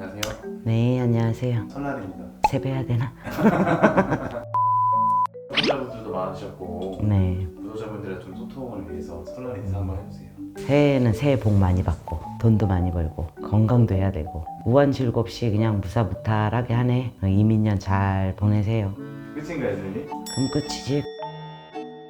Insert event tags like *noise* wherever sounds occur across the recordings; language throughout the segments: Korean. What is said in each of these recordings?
안녕하세요. 네, 안녕하세요. 설날입니다. 세배해야 되나? *laughs* 구독자분들도 많으셨고 네. 구독자분들의 좀 소통을 위해서 설날 인사 한번 해주세요. 새해에는 새해 복 많이 받고 돈도 많이 벌고 건강도 해야 되고 무한 즐겁 없이 그냥 무사무탈하게 하네. 이민년 잘 보내세요. 끝인가요, 선생님? 그럼 끝이지.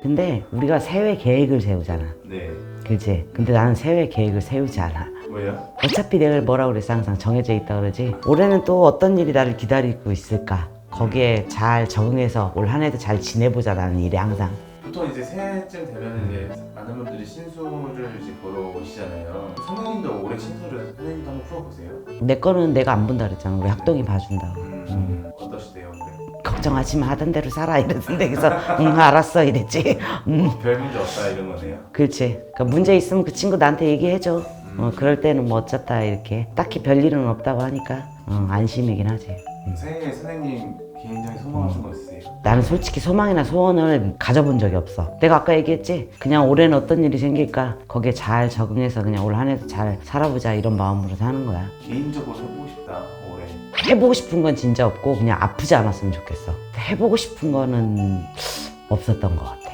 근데 우리가 새해 계획을 세우잖아. 네. 그지? 근데 나는 새해 계획을 세우지 않아. 뭐예요? 어차피 내가 뭐라 그랬어? 항상 정해져 있다 그러지? 올해는 또 어떤 일이 나를 기다리고 있을까? 거기에 잘 적응해서 올 한 해도 잘 지내보자 나는 일에 항상. 보통 이제 새해쯤 되면 이제 많은 분들이 신수를 이제 보러 오시잖아요. 선생님도 올해 신수를 선생님도 한번 풀어보세요. 내 거는 내가 안 본다 그랬잖아. 우리 학동이 봐준다고. 음, 어떠시대요? 올해? 걱정하지 마. 하던 대로 살아. 이랬는데 그래서. 응 알았어. 이랬지. 음. 별 문제 없다 이런 거네요. 그렇지. 그 문제 있으면 그 친구 나한테 얘기해줘 어, 그럴 때는 뭐 어쩌다 이렇게 딱히 별일은 없다고 하니까 어, 안심이긴 하지 새해에 선생님 개인적인 소망하신 거 있으세요? 나는 솔직히 소망이나 소원을 가져본 적이 없어. 내가 아까 얘기했지? 그냥 올해는 어떤 일이 생길까? 거기에 잘 적응해서 그냥 올 한 해도 잘 살아보자 이런 마음으로 사는 거야. 개인적으로 해보고 싶다 올해. 해보고 싶은 건 진짜 없고 그냥 아프지 않았으면 좋겠어. 해보고 싶은 거는 없었던 것 같아.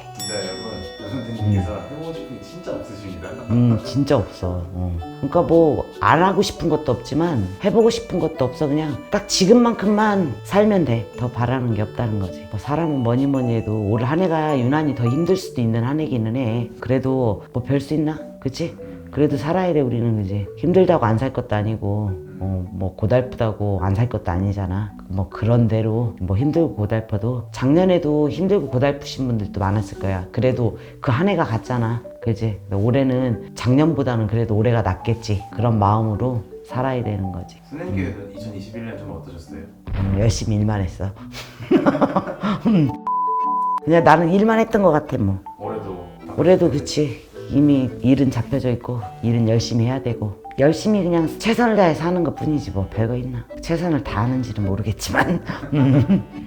선생님께서 해보고 싶은 게 진짜 없으십니다. 음, 진짜 없어. 어. 그러니까 뭐 안 하고 싶은 것도 없지만 해보고 싶은 것도 없어. 그냥 딱 지금만큼만 살면 돼. 더 바라는 게 없다는 거지. 뭐 사람은 뭐니 뭐니 해도 올 한 해가 유난히 더 힘들 수도 있는 한 해기는 해. 그래도 뭐 별 수 있나? 그치? 그래도 살아야 돼 우리는 그지 힘들다고 안 살 것도 아니고 어, 뭐 고달프다고 안 살 것도 아니잖아. 뭐 그런 대로 뭐 힘들고 고달퍼도 작년에도 힘들고 고달프신 분들도 많았을 거야. 그래도 그 한 해가 갔잖아. 그지? 올해는 작년보다는 그래도 올해가 낫겠지. 그런 마음으로 살아야 되는 거지. 선생님께서 2021년 좀 어떠셨어요? 음, 열심히 일만 했어. *laughs* 음. 그냥 나는 일만 했던 것 같아 뭐. 올해도 올해도 그치 이미 일은 잡혀져 있고 일은 열심히 해야 되고 열심히 그냥 최선을 다해 사는 것 뿐이지 뭐 별거 있나 최선을 다하는지는 모르겠지만 *laughs* 음.